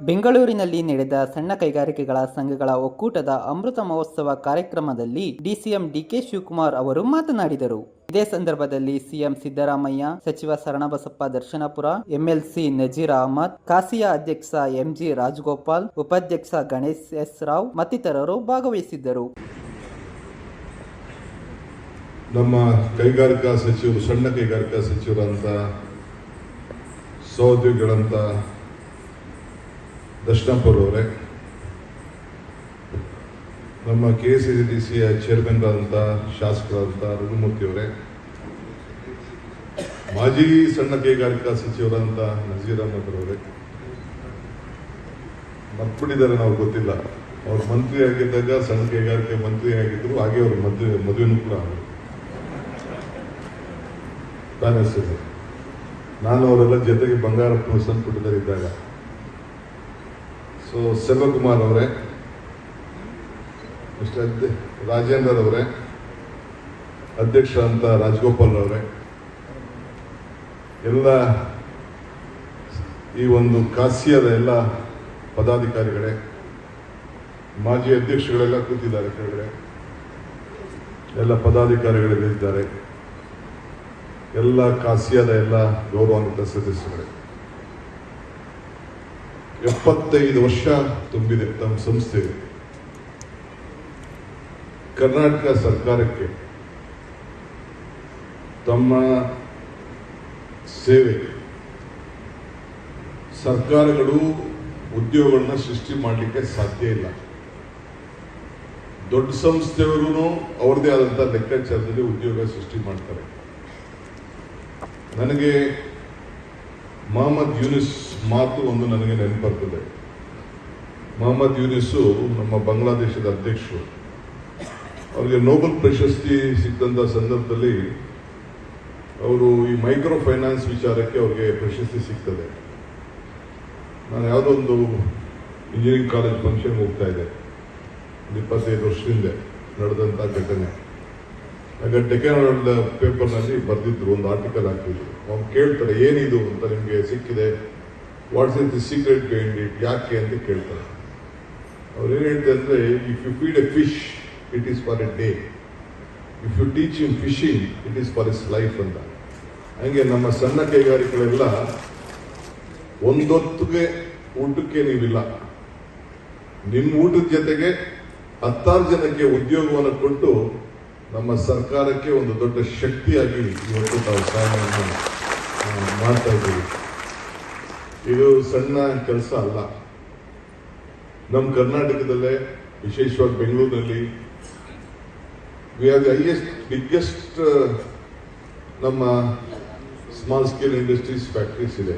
ಬೆಂಗಳೂರಿನಲ್ಲಿ ನಡೆದ ಸಣ್ಣ ಕೈಗಾರಿಕೆಗಳ ಸಂಘಗಳ ಒಕ್ಕೂಟದ ಅಮೃತ ಮಹೋತ್ಸವ ಕಾರ್ಯಕ್ರಮದಲ್ಲಿ ಡಿಸಿಎಂ ಡಿಕೆ ಶಿವಕುಮಾರ್ ಅವರು ಮಾತನಾಡಿದರು. ಇದೇ ಸಂದರ್ಭದಲ್ಲಿ ಸಿಎಂ ಸಿದ್ದರಾಮಯ್ಯ, ಸಚಿವ ಸರಣಬಸಪ್ಪ ದರ್ಶನಪುರ, ಎಂಎಲ್ಸಿ ನಜೀರ್ ಅಹಮದ್, ಕಾಸಿಯಾ ಅಧ್ಯಕ್ಷ ಎಂಜಿ ರಾಜಗೋಪಾಲ್, ಉಪಾಧ್ಯಕ್ಷ ಗಣೇಶ್ ಎಸ್ ರಾವ್ ಮತ್ತಿತರರು ಭಾಗವಹಿಸಿದ್ದರು. ನಮ್ಮ ಕೈಗಾರಿಕಾ ಸಚಿವರು, ಸಣ್ಣ ಕೈಗಾರಿಕಾ ಸಚಿವರಂತ, ಸಹೋದ್ಯೋಗಿಗಳಂತ ದರ್ಶನಪುರ ಅವರೇ ನಮ್ಮ ಕೆ ಎಸ್ ಡಿ ಸಿಯ ಚೇರ್ಮನ್ ಆದಂತಹ ಶಾಸಕರಾದಂಥ ರಘುಮೂರ್ತಿ ಅವರೇ, ಮಾಜಿ ಸಣ್ಣ ಕೈಗಾರಿಕಾ ಸಚಿವರಂತ ನಜೀರ್ ಅಹಮದ್ ಅವರೇ ಮರ್ತ್ಬಿಟ್ಟಿದ್ದಾರೆ ನಾವು ಗೊತ್ತಿಲ್ಲ. ಅವ್ರು ಮಂತ್ರಿ ಆಗಿದ್ದಾಗ ಸಣ್ಣ ಕೈಗಾರಿಕೆ ಮಂತ್ರಿ ಆಗಿದ್ರು, ಹಾಗೆ ಅವ್ರ ಮದುವೆ, ಮದುವೆನೂ ಕೂಡ ಇದೆ ನಾನು ಅವರೆಲ್ಲ ಜೊತೆಗೆ ಬಂಗಾರಪ್ಪನ ಸಂಪುಟದಲ್ಲಿ ಇದ್ದಾಗ ಸೊ ಸೆಲ್ವಕುಮಾರ್ ಅವರೇ ಮಿಸ್ಟರ್ ರಾಜೇಂದ್ರ ಅವರೇ, ಅಧ್ಯಕ್ಷ ಅಂತ ರಾಜಗೋಪಾಲ್ ಅವರೇ. ಎಲ್ಲ ಈ ಒಂದು ಕಾಸಿಯದ ಎಲ್ಲ ಪದಾಧಿಕಾರಿಗಳೇ, ಮಾಜಿ ಅಧ್ಯಕ್ಷಗಳೆಲ್ಲ ಕೂತಿದ್ದಾರೆ ಕೆಳಗಡೆ. ಎಲ್ಲ ಪದಾಧಿಕಾರಿಗಳಿದ್ದಾರೆ ಎಲ್ಲ ಕಾಸಿಯದ ಎಲ್ಲ ಗೌರವಾನ್ವಿತ ಸದಸ್ಯಗಳೇ ಎಪ್ಪತ್ತೈದು ವರ್ಷ ತುಂಬಿದೆ ತಮ್ಮ ಸಂಸ್ಥೆ. ಕರ್ನಾಟಕ ಸರ್ಕಾರಕ್ಕೆ ತಮ್ಮ ಸೇವೆ. ಸರ್ಕಾರಗಳು ಉದ್ಯೋಗಗಳನ್ನ ಸೃಷ್ಟಿ ಮಾಡಲಿಕ್ಕೆ ಸಾಧ್ಯ ಇಲ್ಲ. ದೊಡ್ಡ ಸಂಸ್ಥೆಯವರು ಅವ್ರದೇ ಆದಂಥ ಲೆಕ್ಕಾಚಾರದಲ್ಲಿ ಉದ್ಯೋಗ ಸೃಷ್ಟಿ ಮಾಡ್ತಾರೆ. ನನಗೆ ಮೊಹಮ್ಮದ್ ಯೂನಿಸ್ ಮಾತು ಒಂದು ನನಗೆ ನೆನಪರ್ತದೆ. ಮೊಹಮ್ಮದ್ ಯೂನಿಸು ನಮ್ಮ ಬಾಂಗ್ಲಾದೇಶದ ಅಧ್ಯಕ್ಷರು. ಅವರಿಗೆ ನೋಬೆಲ್ ಪ್ರಶಸ್ತಿ ಸಿಕ್ಕಂತ ಸಂದರ್ಭದಲ್ಲಿ ಅವರು ಈ ಮೈಕ್ರೋ ಫೈನಾನ್ಸ್ ವಿಚಾರಕ್ಕೆ ಅವ್ರಿಗೆ ಪ್ರಶಸ್ತಿ ಸಿಗ್ತದೆ. ನಾನು ಯಾವುದೋ ಒಂದು ಇಂಜಿನಿಯರಿಂಗ್ ಕಾಲೇಜ್ ಫಂಕ್ಷನ್ಗೆ ಹೋಗ್ತಾ ಇದ್ದೆ. ಒಂದು ಇಪ್ಪತ್ತೈದು ವರ್ಷದಿಂದ ನಡೆದಂಥ ಘಟನೆ. ಆಗ ಡೆಕನ್ ಪೇಪರ್ನಲ್ಲಿ ಬರೆದಿದ್ರು, ಒಂದು ಆರ್ಟಿಕಲ್ ಹಾಕಿದ್ರು. ಅವ್ನು ಕೇಳ್ತಾರೆ ಏನಿದು ಅಂತ ನಿಮಗೆ ಸಿಕ್ಕಿದೆ? What's is the secret behind it ಯಾಕೆ ಅಂತ ಕೇಳ್ತಾರೆ. ಅವ್ರು ಏನು ಹೇಳ್ತಾರೆ ಅಂದರೆ if you feed a fish it is for a day if you teach in fishing it is for is life ಅಂತ. ಹಂಗೆ ನಮ್ಮ ಸಣ್ಣ ಕೈಗಾರಿಕೆಗಳೆಲ್ಲ ಒಂದೊತ್ತಿಗೆ ಊಟಕ್ಕೆ ನೀವಿಲ್ಲ. ನಿಮ್ಮ ಊಟದ ಜೊತೆಗೆ ಹತ್ತಾರು ಜನಕ್ಕೆ ಉದ್ಯೋಗವನ್ನು ಕೊಟ್ಟು ನಮ್ಮ ಸರ್ಕಾರಕ್ಕೆ ಒಂದು ದೊಡ್ಡ ಶಕ್ತಿಯಾಗಿ ಇವತ್ತು ನಾವು ಸಹಾಯವನ್ನು ಮಾಡ್ತಾ ಇದ್ದೀವಿ. ಇದು ಸಣ್ಣ ಕೆಲಸ ಅಲ್ಲ. ನಮ್ಮ ಕರ್ನಾಟಕದಲ್ಲೇ, ವಿಶೇಷವಾಗಿ ಬೆಂಗಳೂರಿನಲ್ಲಿ we are the highest biggest ನಮ್ಮ ಸ್ಮಾಲ್ ಸ್ಕೇಲ್ ಇಂಡಸ್ಟ್ರೀಸ್ ಫ್ಯಾಕ್ಟ್ರೀಸ್ ಇದೆ.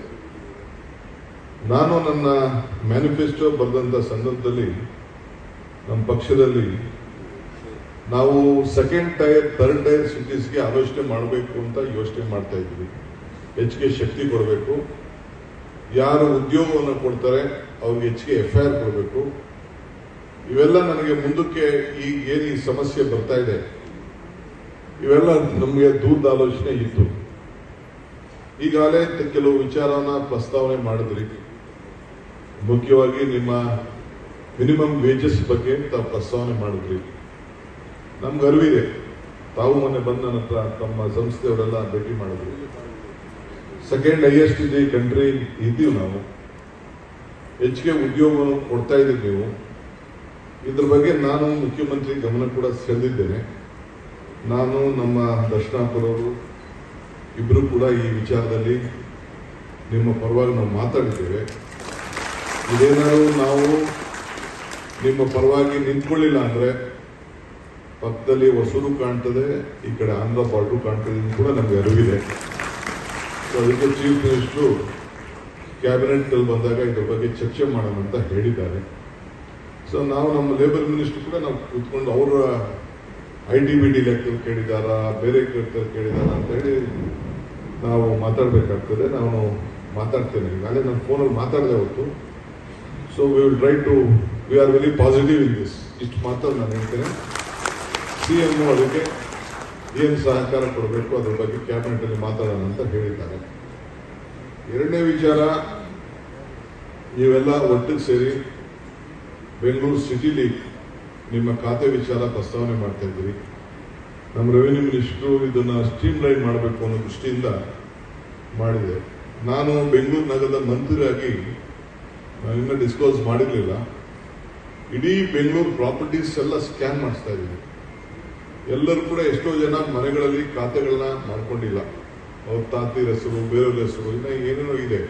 ನಾನು ನನ್ನ ಮ್ಯಾನಿಫೆಸ್ಟೋ ಬರೆದಂಥ ಸಂದರ್ಭದಲ್ಲಿ, ನಮ್ಮ ಪಕ್ಷದಲ್ಲಿ ನಾವು ಸೆಕೆಂಡ್ ಟೈರ್ ಥರ್ಡ್ ಟೈರ್ ಸಿಟೀಸ್ಗೆ ಆಲೋಚನೆ ಮಾಡಬೇಕು ಅಂತ ಯೋಚನೆ ಮಾಡ್ತಾ ಇದ್ವಿ ಹೆಚ್ಚಿಗೆ ಶಕ್ತಿ ಕೊಡಬೇಕು. ಯಾರು ಉದ್ಯೋಗವನ್ನು ಕೊಡ್ತಾರೆ, ಅವ್ರಿಗೆ ಹೆಚ್ಚಿಗೆ ಎಫ್ ಐ ಆರ್ ಕೊಡಬೇಕು. ಇವೆಲ್ಲ ನನಗೆ ಮುಂದಕ್ಕೆ ಈ ಏನು ಈ ಸಮಸ್ಯೆ ಬರ್ತಾ ಇದೆ, ಇವೆಲ್ಲ ನಮಗೆ ದೂರದ ಆಲೋಚನೆ ಇತ್ತು. ಈಗಾಗಲೇ ಕೆಲವು ವಿಚಾರನ ಪ್ರಸ್ತಾವನೆ ಮಾಡಿದ್ರಿ. ಮುಖ್ಯವಾಗಿ ನಿಮ್ಮ ಮಿನಿಮಮ್ ವೇಜಸ್ ಬಗ್ಗೆ ತಾವು ಪ್ರಸ್ತಾವನೆ ಮಾಡಿದ್ರಿ. ನಮ್ಗೆ ಅರಿವಿದೆ ತಾವು ಮೊನ್ನೆ ಬಂದ ನಂತರ ತಮ್ಮ ಸಂಸ್ಥೆಯವರೆಲ್ಲ ಭೇಟಿ ಮಾಡಿದ್ವಿ ಸೆಕೆಂಡ್ ಹೈಯೆಸ್ಟ್ ಇದೆ ಕಂಟ್ರಿ ಇದ್ದೀವಿ ನಾವು. ಹೆಚ್ಚಿಗೆ ಉದ್ಯೋಗವನ್ನು ಕೊಡ್ತಾ ಇದ್ದೀವಿ ನೀವು. ಇದ್ರ ಬಗ್ಗೆ ನಾನು ಮುಖ್ಯಮಂತ್ರಿ ಗಮನ ಕೂಡ ಸೆಳೆದಿದ್ದೇನೆ. ನಾನು ನಮ್ಮ ದರ್ಶನಾಪುರವರು ಇಬ್ಬರು ಕೂಡ ಈ ವಿಚಾರದಲ್ಲಿ ನಿಮ್ಮ ಪರವಾಗಿ ನಾವು ಮಾತಾಡಿದ್ದೇವೆ. ಇದೇನಾದ್ರು ನಾವು ನಿಮ್ಮ ಪರವಾಗಿ ನಿಂತ್ಕೊಳ್ಳಿಲ್ಲ ಅಂದರೆ ಪಕ್ಕದಲ್ಲಿ ಹೊಸೂರು ಕಾಣ್ತದೆ, ಈ ಕಡೆ ಆಂಧ್ರ ಬಾರ್ಡ್ರು ಕಾಣ್ತದೆ ಕೂಡ ನಮಗೆ ಅರಿವಿದೆ. ಸೊ ಅದಕ್ಕೆ ಚೀಫ್ ಮಿನಿಸ್ಟ್ರು ಕ್ಯಾಬಿನೆಟ್ನಲ್ಲಿ ಬಂದಾಗ ಇದ್ರ ಬಗ್ಗೆ ಚರ್ಚೆ ಮಾಡೋಣ ಅಂತ ಹೇಳಿದ್ದಾರೆ. ಸೊ ನಾವು ನಮ್ಮ ಲೇಬರ್ ಮಿನಿಸ್ಟ್ರು ಕೂಡ ನಾವು ಕೂತ್ಕೊಂಡು ಅವರ ಐ ಟಿ ಬಿ ಡಿ ಲೆಕ್ಕರ್ ಕೇಳಿದಾರಾ, ಬೇರೆ ಲೆಕ್ಕದಲ್ಲಿ ಕೇಳಿದಾರಾ ಅಂತ ಹೇಳಿ ನಾವು ಮಾತಾಡಬೇಕಾಗ್ತದೆ. ನಾನು ಮಾತಾಡ್ತೇನೆ. ಈಗಾಗಲೇ ನಾನು ಫೋನಲ್ಲಿ ಮಾತಾಡಿದೆ ಅವತ್ತು so we will try to we are very positive in this ಇಷ್ಟು ಮಾತ್ರ ನಾನು ಹೇಳ್ತೇನೆ. ಸಿ ಎಂ ಅದಕ್ಕೆ ಏನು ಸಹಕಾರ ಕೊಡಬೇಕು? ಅದ್ರ ಬಗ್ಗೆ ಕ್ಯಾಬಿನೆಟ್ ಅಲ್ಲಿ ಮಾತಾಡೋಣ ಅಂತ ಹೇಳಿದ್ದಾರೆ. ಎರಡನೇ ವಿಚಾರ, ನೀವೆಲ್ಲ ಒಟ್ಟಿಗೆ ಸೇರಿ ಬೆಂಗಳೂರು ಸಿಟಿಲಿ ನಿಮ್ಮ ಖಾತೆ ವಿಚಾರ ಪ್ರಸ್ತಾವನೆ ಮಾಡ್ತಾ ಇದ್ದೀರಿ. ನಮ್ಮ ರೆವಿನ್ಯೂ ಮಿನಿಸ್ಟ್ರು ಇದನ್ನು ಸ್ಟ್ರೀಮ್ ಲೈನ್ ಮಾಡಬೇಕು ಅನ್ನೋ ದೃಷ್ಟಿಯಿಂದ ಮಾಡಿದೆ. ನಾನು ಬೆಂಗಳೂರು ನಗರದ ಮಂತ್ರಿಯಾಗಿ ನಾನು ಇನ್ನೂ ಡಿಸ್ಕ್ಲೋಸ್ ಮಾಡಿರಲಿಲ್ಲ. ಇಡೀ ಬೆಂಗಳೂರು ಪ್ರಾಪರ್ಟೀಸ್ ಎಲ್ಲ ಸ್ಕ್ಯಾನ್ ಮಾಡಿಸ್ತಾ ಇದ್ದೀನಿ. ಎಲ್ಲರೂ ಕೂಡ ಎಷ್ಟೋ ಜನ ಮನೆಗಳಲ್ಲಿ ಖಾತೆಗಳನ್ನ ಮಾಡ್ಕೊಂಡಿಲ್ಲ. ಅವ್ರ ತಾತಿ ಹೆಸರು, ಬೇರೆಯವ್ರ ಹೆಸರು, ಇನ್ನ ಏನೇನೋ ಇದೆ.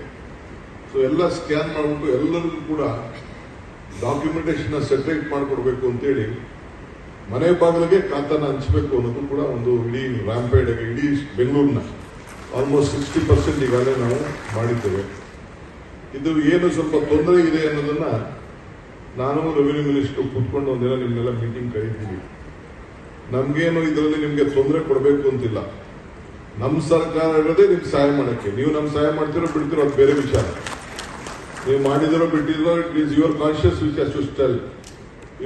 ಸೊ ಎಲ್ಲ ಸ್ಕ್ಯಾನ್ ಮಾಡ್ಬಿಟ್ಟು ಎಲ್ಲರಿಗೂ ಕೂಡ ಡಾಕ್ಯುಮೆಂಟೇಶನ್ ಸೆಪರೇಟ್ ಮಾಡಿಕೊಡ್ಬೇಕು ಅಂತೇಳಿ ಮನೆ ಬಾಗಿಲಿಗೆ ಖಾತಾನ ಹಂಚಬೇಕು ಅನ್ನೋದು ಕೂಡ ಒಂದು ಇಡೀ ರ್ಯಾಂಪೇಡ್ ಇಡೀ ಬೆಂಗಳೂರಿನ ಆಲ್ಮೋಸ್ಟ್ ಸಿಕ್ಸ್ಟಿ ಪರ್ಸೆಂಟ್ ಈಗಾಗಲೇ ನಾವು ಮಾಡಿದ್ದೇವೆ. ಇದು ಏನು ಸ್ವಲ್ಪ ತೊಂದರೆ ಇದೆ ಅನ್ನೋದನ್ನ ನಾನು ರೆವಿನ್ಯೂ ಮಿನಿಸ್ಟರ್ ಕೂತ್ಕೊಂಡು ಒಂದಿನ ನಿಮ್ನೆಲ್ಲ ಮೀಟಿಂಗ್ ಕರೀತೀವಿ ನಮ್ಗೇನು ಇದರಲ್ಲಿ ನಿಮ್ಗೆ ತೊಂದರೆ ಕೊಡಬೇಕು ಅಂತಿಲ್ಲ. ನಮ್ಮ ಸರ್ಕಾರ ಇರೋದೇ ನಿಮ್ಗೆ ಸಹಾಯ ಮಾಡಕ್ಕೆ. ನೀವು ನಮ್ಗೆ ಸಹಾಯ ಮಾಡ್ತಿರೋ ಬಿಡ್ತಿರೋ ಅದು ಬೇರೆ ವಿಚಾರ ನೀವು ಮಾಡಿದಿರೋ ಬಿಟ್ಟಿರೋ it is your conscious which to still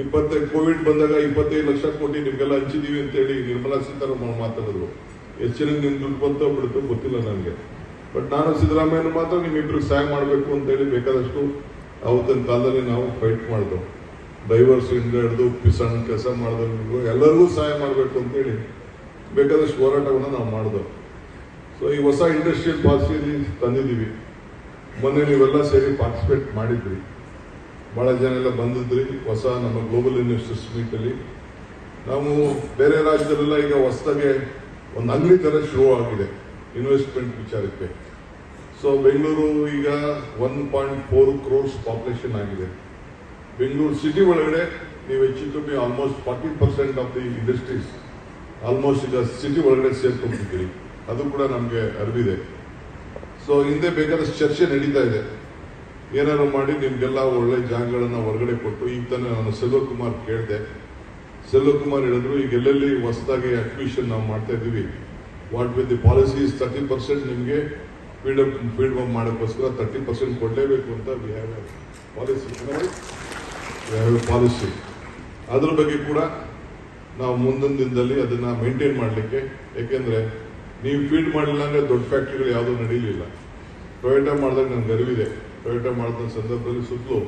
ಇಪ್ಪತ್ತೈದು ಕೋವಿಡ್ ಬಂದಾಗ ಇಪ್ಪತ್ತೈದು ಲಕ್ಷ ಕೋಟಿ ನಿಮಗೆಲ್ಲ ಹಂಚಿದೀವಿ ಅಂತೇಳಿ ನಿರ್ಮಲಾ ಸೀತಾರಾಮನ್ ಮಾತಾಡಿದ್ರು. ಹೆಚ್ಚಿನ ನಿಮ್ ದುಡ್ಡು ಬಂತೋ ಬಿಡುತ್ತೋ ಗೊತ್ತಿಲ್ಲ ನನಗೆ. ಬಟ್ ನಾನು ಸಿದ್ದರಾಮಯ್ಯನ ಮಾತ್ರ ನಿಮ್ಮಿಬ್ರಿಗೆ ಸಹಾಯ ಮಾಡಬೇಕು ಅಂತೇಳಿ ಬೇಕಾದಷ್ಟು ಅವತ್ತಿನ ಕಾಲದಲ್ಲಿ ನಾವು ಫೈಟ್ ಮಾಡಿದ್ವು ಡೈವರ್ಸ್ ಇಂದ ಹಿಡಿದು ಸಣ್ಣ ಕೆಲಸ ಮಾಡಿದವ್ರಿಗೂ ಎಲ್ಲರಿಗೂ ಸಹಾಯ ಮಾಡಬೇಕು ಅಂತೇಳಿ ಬೇಕಾದಷ್ಟು ಹೋರಾಟವನ್ನು ನಾವು ಮಾಡಿದೆವು. ಸೊ ಈ ಹೊಸ ಇಂಡಸ್ಟ್ರಿಯಲ್ ಪಾಲಿಸಿಯಲ್ಲಿ ತಂದಿದ್ದೀವಿ. ಮೊನ್ನೆ ನೀವೆಲ್ಲ ಸೇರಿ ಪಾರ್ಟಿಸಿಪೇಟ್ ಮಾಡಿದ್ರಿ. ಭಾಳ ಜನ ಎಲ್ಲ ಬಂದಿದ್ರಿ, ಹೊಸ ನಮ್ಮ ಗ್ಲೋಬಲ್ ಇನ್ವೆಸ್ಟರ್ಸ್ ಮೀಟಲ್ಲಿ ನಾವು ಬೇರೆ ರಾಜ್ಯದಲ್ಲೆಲ್ಲ ಈಗ ಹೊಸದಾಗೆ ಒಂದು ಅಂಗಡಿ ಥರ ಶುರು ಆಗಿದೆ ಇನ್ವೆಸ್ಟ್ಮೆಂಟ್ ವಿಚಾರಕ್ಕೆ. ಸೊ ಬೆಂಗಳೂರು ಈಗ one point four crores population ಆಗಿದೆ. ಬೆಂಗಳೂರು ಸಿಟಿ ಒಳಗಡೆ ನೀವು ಹೆಚ್ಚು ಕಮ್ಮಿ almost forty percent of the industries almost ಈಗ ಸಿಟಿ ಒಳಗಡೆ ಸೇರ್ಕೊಂಡಿದ್ದೀರಿ ಅದು ಕೂಡ ನಮಗೆ ಅರಿವಿದೆ. ಸೊ ಹಿಂದೆ ಬೇಕಾದಷ್ಟು ಚರ್ಚೆ ನಡೀತಾ ಇದೆ. ಏನಾದ್ರು ಮಾಡಿ ನಿಮಗೆಲ್ಲ ಒಳ್ಳೆ ಜಾಗಗಳನ್ನು ಹೊರಗಡೆ ಕೊಟ್ಟು, ಈಗ ತಾನೇ ನಾನು ಸೆಲ್ವಕುಮಾರ್ ಕೇಳಿದೆ. ಸೆಲ್ವಕುಮಾರ್ ಹೇಳಿದ್ರು, ಈಗ ಎಲ್ಲೆಲ್ಲಿ ಹೊಸದಾಗಿ ಅಕ್ವಿಷನ್ ನಾವು ಮಾಡ್ತಾ ಇದ್ದೀವಿ what with the policies thirty percent ನಿಮಗೆ ಫೀಡ್ ಫೀಡ್ ಮಾಡೋಕ್ಕೋಸ್ಕರ ತರ್ಟಿ ಪರ್ಸೆಂಟ್ ಕೊಡಲೇಬೇಕು ಅಂತ we have policy we policy. ಅದರ ಬಗ್ಗೆ ಕೂಡ ನಾವು ಮುಂದಿನ ದಿನದಲ್ಲಿ ಅದನ್ನು ಮೇಂಟೈನ್ ಮಾಡಲಿಕ್ಕೆ, ಏಕೆಂದರೆ ನೀವು ಫೀಡ್ ಮಾಡಲಿಲ್ಲ ಅಂದರೆ ದೊಡ್ಡ ಫ್ಯಾಕ್ಟ್ರಿಗಳು ಯಾವುದೂ ನಡೀಲಿಲ್ಲ. ಟೊಯೋಟಾ ಮಾಡಿದಾಗ ನನಗೆ ಅರಿವಿದೆ. ಟೊಯೋಟಾ ಮಾಡಿದ ಸಂದರ್ಭದಲ್ಲಿ ಸುತ್ತಲೂ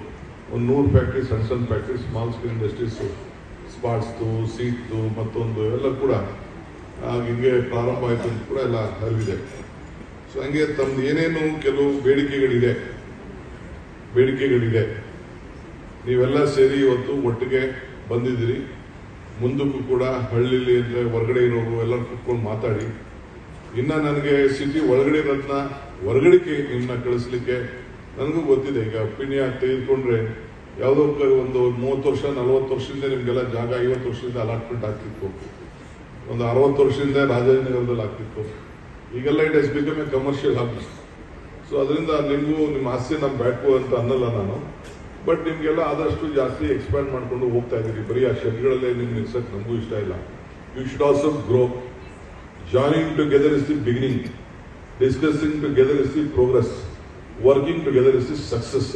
ಒಂದು ನೂರು ಫ್ಯಾಕ್ಟ್ರಿ, ಸಣ್ಣ ಸಣ್ಣ ಫ್ಯಾಕ್ಟ್ರಿ ಸ್ಮಾಲ್ ಸ್ಕೇಲ್ ಇಂಡಸ್ಟ್ರೀಸು ಸ್ಪಾಟ್ಸ್ದು ಸೀಟ್ದು ಮತ್ತೊಂದು ಎಲ್ಲ ಕೂಡ ಹಿಂಗೆ ಪ್ರಾರಂಭ ಆಯಿತು ಅಂತ ಕೂಡ ಎಲ್ಲ ಅರಿವಿದೆ. ಸೊ ಹಂಗೆ ತಮ್ಮದು ಏನೇನು ಕೆಲವು ಬೇಡಿಕೆಗಳಿದೆ ಬೇಡಿಕೆಗಳಿದೆ. ನೀವೆಲ್ಲ ಸೇರಿ ಇವತ್ತು ಒಟ್ಟಿಗೆ ಬಂದಿದ್ದೀರಿ. ಮುಂದಕ್ಕೂ ಕೂಡ ಹಳ್ಳಿಲಿ ಅಂದರೆ ಹೊರಗಡೆ ಇರೋರು ಎಲ್ಲರೂ ಕುತ್ಕೊಂಡು ಮಾತಾಡಿ. ಇನ್ನು ನನಗೆ ಸಿಟಿ ಒಳಗಡೆ ಇರೋದನ್ನ ಹೊರಗಡೆಗೆ ಇನ್ನ ಕಳಿಸ್ಲಿಕ್ಕೆ ನನಗೂ ಗೊತ್ತಿದೆ. ಈಗ ಪಿಣ್ಯ ತೆಗೆದುಕೊಂಡ್ರೆ ಯಾವುದೋ ಒಂದು ಮೂವತ್ತು ವರ್ಷ, ನಲವತ್ತು ವರ್ಷದಿಂದ ನಿಮಗೆಲ್ಲ ಜಾಗ, ಐವತ್ತು ವರ್ಷದಿಂದ ಅಲಾಟ್ಮೆಂಟ್ ಆಗ್ತಿತ್ತು. ಒಂದು ಅರವತ್ತು ವರ್ಷದಿಂದ ರಾಜಾಜಿನಗರದಲ್ಲಿ ಆಗ್ತಿತ್ತು. ಈಗೆಲ್ಲ it is become a commercial hub so ಅದರಿಂದ ನಿಮಗೂ ನಿಮ್ಮ ಆಸ್ತಿ ನಮ್ಮ ಬ್ಯಾಕು ಅಂತ ಅನ್ನಲ್ಲ ನಾನು. ಬಟ್ ನಿಮ್ಗೆಲ್ಲ ಆದಷ್ಟು ಜಾಸ್ತಿ ಎಕ್ಸ್ಪ್ಯಾಂಡ್ ಮಾಡಿಕೊಂಡು ಹೋಗ್ತಾ ಇದ್ದೀರಿ. ಬರೀ ಆ ಶೆಡ್ಗಳಲ್ಲೇ ನಿಮ್ಗೆ ನಿಲ್ಸಕ್ ನಮಗೂ ಇಷ್ಟ ಇಲ್ಲ. You should also grow joining together is the beginning discussing together is the progress working together is the success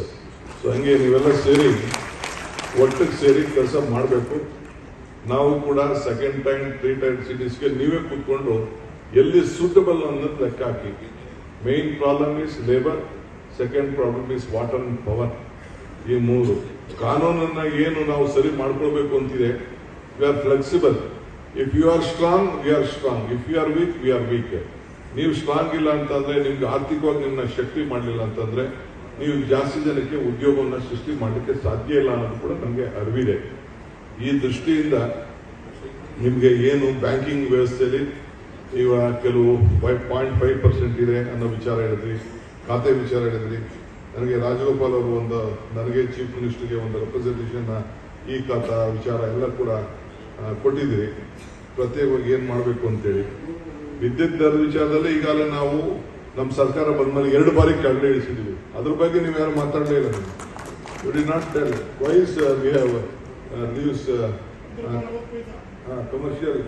so ಹಂಗೆ ನೀವೆಲ್ಲ ಸೇರಿ, ಒಟ್ಟಿಗೆ ಸೇರಿ ಕೆಲಸ ಮಾಡಬೇಕು. ನಾವು ಕೂಡ ಸೆಕೆಂಡ್ ಟೈಮ್ ತ್ರೀ ಟೈಮ್ ಸಿಟೀಸ್ಗೆ ನೀವೇ ಕೂತ್ಕೊಂಡು ಎಲ್ಲಿ ಸೂಟಬಲ್ ಅನ್ನೋದು ಲೆಕ್ಕ ಹಾಕಿ. Main problem is labour second problem is water and power ಈ ಮೂರು ಕಾನೂನನ್ನ ಏನು ನಾವು ಸರಿ ಮಾಡ್ಕೊಳ್ಬೇಕು ಅಂತಿದೆ we are flexible if you are strong we are strong if you are weak we are weak ನೀವು ಸ್ಟ್ರಾಂಗ್ ಇಲ್ಲ ಅಂತಂದ್ರೆ ನಿಮ್ಗೆ ಆರ್ಥಿಕವಾಗಿ ನಿಮ್ಮ ಶಕ್ತಿ ಮಾಡಲಿಲ್ಲ ಅಂತಂದ್ರೆ ನೀವು ಜಾಸ್ತಿ ಜನಕ್ಕೆ ಉದ್ಯೋಗವನ್ನು ಸೃಷ್ಟಿ ಮಾಡಲಿಕ್ಕೆ ಸಾಧ್ಯ ಇಲ್ಲ ಅನ್ನೋದು ಕೂಡ ನಮಗೆ ಅರಿವಿದೆ. ಈ ದೃಷ್ಟಿಯಿಂದ ನಿಮಗೆ ಏನು ಬ್ಯಾಂಕಿಂಗ್ ವ್ಯವಸ್ಥೆಯಲ್ಲಿ ಇವಾಗ ಕೆಲವು ಫೈವ್ ಪಾಯಿಂಟ್ ಫೈವ್ ಪರ್ಸೆಂಟ್ ಇದೆ ಅನ್ನೋ ವಿಚಾರ ಹೇಳಿದ್ರಿ, ಖಾತೆ ವಿಚಾರ ಹೇಳಿದ್ರಿ ನನಗೆ ರಾಜಗೋಪಾಲ್ ಅವರು ಒಂದು ನನಗೆ ಚೀಫ್ ಮಿನಿಸ್ಟರ್ಗೆ ಒಂದು ರೆಪ್ರೆಸೆಂಟೇಷನ್ ಈ ಖಾತಾ ವಿಚಾರ ಎಲ್ಲ ಕೂಡ ಕೊಟ್ಟಿದ್ದೀರಿ. ಪ್ರತ್ಯೇಕವಾಗಿ ಏನು ಮಾಡಬೇಕು ಅಂತೇಳಿ. ವಿದ್ಯುತ್ ದರದ ವಿಚಾರದಲ್ಲಿ ಈಗಾಗಲೇ ನಾವು ನಮ್ಮ ಸರ್ಕಾರ ಬಂದ ಮೇಲೆ ಎರಡು ಬಾರಿ ಕಡಲೆ ಇಳಿಸಿದ್ದೀವಿ. ಅದ್ರ ಬಗ್ಗೆ ನೀವು ಯಾರು ಮಾತಾಡಲೇ ಇಲ್ಲ you did not tell wise we have leaves commercial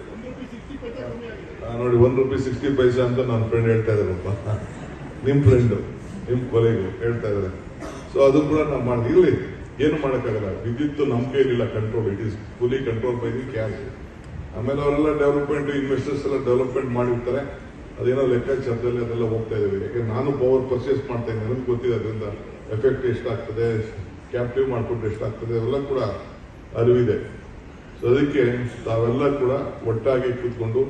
ನೋಡಿ ಒನ್ ರುಪಿ ಸಿಕ್ಸ್ಟಿ ಪೈಸಾ ಅಂತ ನನ್ನ ಫ್ರೆಂಡ್ ಹೇಳ್ತಾ ಇದ್ದಾರಪ್ಪ ನಿಮ್ಮ ಫ್ರೆಂಡ್ ನಿಮ್ಮ ಕೊಲೆಗೆ ಹೇಳ್ತಾ ಇದ್ದಾರೆ. ಸೊ ಅದು ಕೂಡ ನಾವು ಮಾಡಿ, ಇರಲಿ, ಏನು ಮಾಡೋಕ್ಕಾಗಲ್ಲ. ವಿದ್ಯುತ್ ನಂಬಿಕೆ ಇರಲಿಲ್ಲ control it is fully control by the cash ಆಮೇಲೆ ಅವರೆಲ್ಲ ಡೆವಲಪ್ಮೆಂಟ್ ಇನ್ವೆಸ್ಟರ್ಸ್ ಎಲ್ಲ ಡೆವಲಪ್ಮೆಂಟ್ ಮಾಡಿರ್ತಾರೆ. ಅದೇನೋ ಲೆಕ್ಕಾಚಾರದಲ್ಲಿ ಅದೆಲ್ಲ ಹೋಗ್ತಾ ಇದ್ದೀವಿ ಯಾಕೆ ನಾನು ಪವರ್ ಪರ್ಚೇಸ್ ಮಾಡ್ತಾ ಇದ್ದೀನಿ, ನನಗೆ ಗೊತ್ತಿದೆ ಅದರಿಂದ ಎಫೆಕ್ಟ್ ಎಷ್ಟಾಗ್ತದೆ ಕ್ಯಾಪ್ಟಿವ್ ಮಾಡಿಕೊಂಡ್ರೆ ಎಷ್ಟಾಗ್ತದೆ, ಅವೆಲ್ಲ ಕೂಡ ಅರಿವಿದೆ. ಸೊ ಅದಕ್ಕೆ ತಾವೆಲ್ಲ ಕೂಡ ಒಟ್ಟಾಗಿ ಕೂತ್ಕೊಂಡು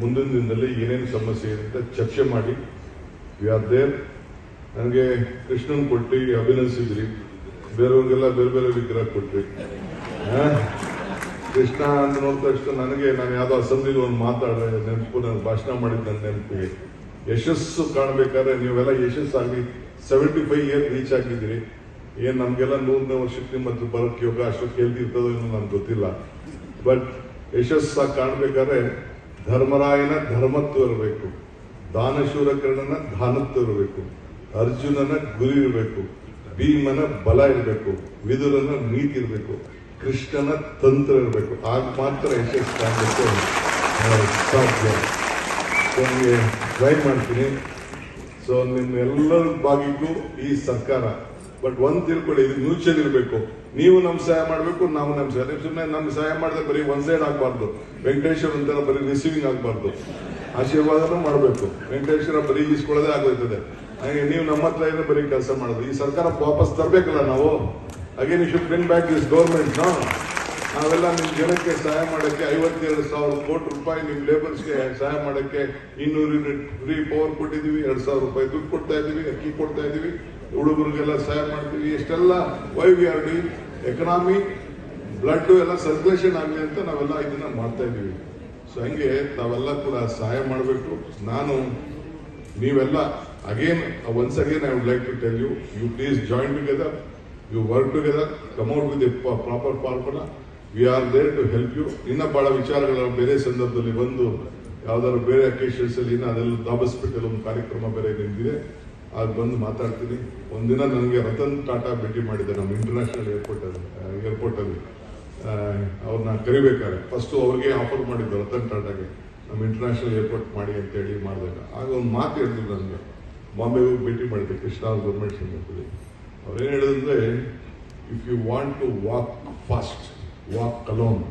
ಮುಂದಿನ ದಿನದಲ್ಲಿ ಏನೇನು ಸಮಸ್ಯೆ ಇದೆ ಅಂತ ಚರ್ಚೆ ಮಾಡಿ. ವಿ ಆರ್ ದೇರ್ ನನಗೆ ಕೃಷ್ಣನ್ ಕೊಟ್ಟು ಅಭಿನಯಿಸಿದ್ರಿ. ಬೇರೆಯವ್ರಿಗೆಲ್ಲ ಬೇರೆ ಬೇರೆ ವಿಗ್ರಹ ಕೊಟ್ರಿ? ಕೃಷ್ಣ ಅಂತ ನೋಡಿದ ತಕ್ಷಣ ನನಗೆ ನಾನು ಯಾವ್ದೋ ಅಸೆಂಬ್ಲಿಲಿ ಒಂದು ಮಾತಾಡಿದೆ, ನೆನಪು ನಾನು ಭಾಷಣ ಮಾಡಿದ್ದು ನನ್ನ ನೆನಪಿಗೆ. ಯಶಸ್ಸು ಕಾಣಬೇಕಾದ್ರೆ ನೀವೆಲ್ಲ ಯಶಸ್ಸಾಗಿ ಸೆವೆಂಟಿ ಫೈವ್ ಇಯರ್ ರೀಚ್ ಆಗಿದ್ದೀರಿ. ಏನ್ ನಮ್ಗೆಲ್ಲ ನೂರನೇ ವರ್ಷಕ್ಕೆ ನಿಮ್ಮ ಹತ್ರ ಬರೋಕ್ಕೆ ಯೋಗ ಅಷ್ಟೊತ್ತು ಕೇಳ್ತಿರ್ತದೋ ಏನೋ ನನ್ಗೆ ಗೊತ್ತಿಲ್ಲ. ಬಟ್ ಯಶಸ್ಸಾಗಿ ಕಾಣಬೇಕಾದ್ರೆ ಧರ್ಮರಾಯನ ಧರ್ಮತ್ವ ಇರಬೇಕು. ದಾನಶೂರ ಕರ್ಣನ ದಾನತ್ವ ಇರಬೇಕು. ಅರ್ಜುನನ ಗುರಿ ಇರಬೇಕು, ಭೀಮನ ಬಲ ಇರಬೇಕು, ವಿದುರನ ನೀತಿ ಇರಬೇಕು, ಕೃಷ್ಣನ ತಂತ್ರ ಇರಬೇಕು. ಆಗ ಮಾತ್ರ ಯಶಸ್ಸು ಕಾಣಲಿಕ್ಕೆ ಸಾಧ್ಯ. ಸೊ ನಿಮಗೆ ಟ್ರೈ ಮಾಡ್ತೀನಿ. ಸೊ ನಿಮ್ಮೆಲ್ಲರ ಬಾಗಿಗೂ ಈ ಸರ್ಕಾರ. ಬಟ್ ಒಂದ್ ತಿಳ್ಕೊಳ್ಳಿ ಇದು ಮ್ಯೂಚುವಲ್ ಇರಬೇಕು. ನೀವು ನಮ್ ಸಹಾಯ ಮಾಡಬೇಕು, ನಾವು ನಮ್ ಸಹಾಯ ಸುಮ್ಮನೆ ನಮ್ಗೆ ಸಹಾಯ ಮಾಡಿದ್ರೆ ಬರೀ ಒನ್ ಸೈಡ್ ಆಗಬಾರ್ದು. ವೆಂಕಟೇಶ್ವರ ಅಂತಾರ ಬರೀ ರಿಸೀವಿಂಗ್ ಆಗಬಾರ್ದು. ಆಶೀರ್ವಾದನೂ ಮಾಡಬೇಕು. ವೆಂಕಟೇಶ್ವರ ಬರೀ ಈಸ್ಕೊಳ್ಳೋದೇ ಆಗೋಯ್ತದೆ ನೀವು ನಮ್ಮ ಹತ್ರ ಇದ್ರೆ ಬರೀ ಕೆಲಸ ಮಾಡೋದು. ಈ ಸರ್ಕಾರ ವಾಪಸ್ ತರಬೇಕಲ್ಲ ನಾವು? Again you should bring back this government ನಾವೆಲ್ಲ ನಿಮ್ ಜನಕ್ಕೆ ಸಹಾಯ ಮಾಡಕ್ಕೆ ಐವತ್ತೆರಡು ಸಾವಿರ ಕೋಟಿ ರೂಪಾಯಿ ನಿಮ್ ಲೇಬರ್ಸ್ಗೆ ಸಹಾಯ ಮಾಡಕ್ಕೆ ಇನ್ನೂರು ಯೂನಿಟ್ ಫ್ರೀ ಪವರ್ ಕೊಟ್ಟಿದೀವಿ ಎರಡ್ ಸಾವಿರ ರೂಪಾಯಿ ದುಡ್ಡು ಕೊಡ್ತಾ ಇದೀವಿ ಅಕ್ಕಿ ಕೊಡ್ತಾ ಇದೀವಿ ಹುಡುಗರಿಗೆಲ್ಲ ಸಹಾಯ ಮಾಡ್ತೀವಿ. ಎಷ್ಟೆಲ್ಲ why we are the economy blood ಎಲ್ಲ ಸರ್ಕ್ಯುಲೇಷನ್ ಆಗಲಿ ಅಂತ ನಾವೆಲ್ಲ ಇದನ್ನ ಮಾಡ್ತಾ ಇದೀವಿ ಸೊ ಹಂಗೆ ತಾವೆಲ್ಲ ಕೂಡ ಸಹಾಯ ಮಾಡಬೇಕು. ನಾನು, ನೀವೆಲ್ಲ again once again I would like you, tell you you please join together you work together come out with proper formula. We are there to help you ಇನ್ನ ಬಹಳ ವಿಚಾರಗಳ ಬೇರೆ ಸಂದರ್ಭದಲ್ಲಿ ಬಂದು ಯಾವ್ದಾದ್ರು ಬೇರೆ ಅಕೇಶನ್ಸ್ ಅಲ್ಲಿ ಇನ್ನ ಅದೆಲ್ಲ ದಾಬಸ್ಪೇಟೆಲ್ ಒಂದು ಕಾರ್ಯಕ್ರಮ ಬೇರೆ ನಿಂತಿದೆ. ಅದು ಬಂದು ಮಾತಾಡ್ತೀನಿ. ಒಂದಿನ ನನಗೆ ರತನ್ ಟಾಟಾ ಭೇಟಿ ಮಾಡಿದ್ದೆ ನಮ್ಮ ಇಂಟರ್ನ್ಯಾಷನಲ್ ಏರ್ಪೋರ್ಟ್ ಅಲ್ಲಿ ಏರ್ಪೋರ್ಟ್ ಅಲ್ಲಿ. ಅವ್ರನ್ನ ಕರಿಬೇಕಾದ್ರೆ. ಫಸ್ಟ್ ಅವ್ರಿಗೆ ಆಫರ್ ಮಾಡಿದ್ದು ರತನ್ ಟಾಟಾಗೆ. ನಮ್ಮ ಇಂಟರ್ನ್ಯಾಷನಲ್ ಏರ್ಪೋರ್ಟ್ ಮಾಡಿ ಅಂತೇಳಿ ಮಾಡಿದಾಗ. ಆಗ ಒಂದು ಮಾತು ಹೇಳ್ತಿದ್ರು ನನಗೆ. ಬಾಂಬೆಗೆ ಹೋಗಿ ಭೇಟಿ ಮಾಡಿದ್ದೆ ಕೃಷ್ಣ ಗೌರ್ಮೆಂಟ್ ಸಂದರ್ಭದಲ್ಲಿ ಅವ್ರೇನು ಹೇಳಿದ್ರೆ if you want to walk fast walk alone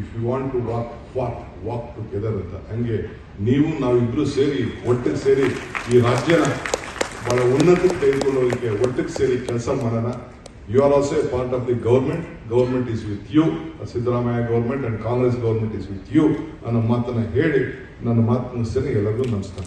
if you want to walk far walk together ಅಂತ ಹಂಗೆ ನೀವು ನಾವಿಬ್ರು ಸೇರಿ, ಒಟ್ಟಿಗೆ ಸೇರಿ ಈ ರಾಜ್ಯನ ಬಹಳ ಉನ್ನತಕ್ಕೆ ತೆಗೆದುಕೊಂಡು ಹೋಗಲಿಕ್ಕೆ ಒಟ್ಟಿಗೆ ಸೇರಿ ಕೆಲಸ ಮಾಡೋಣ. You are also a part of the government government is with you Siddaramaiah government and Congress government is with you ಅನ್ನೋ ಮಾತನ್ನು ಹೇಳಿ, ನನ್ನ ಮಾತು ಮುಗಿಸ್ತೇನೆ ಎಲ್ಲರಿಗೂ ನಮಸ್ಕಾರ.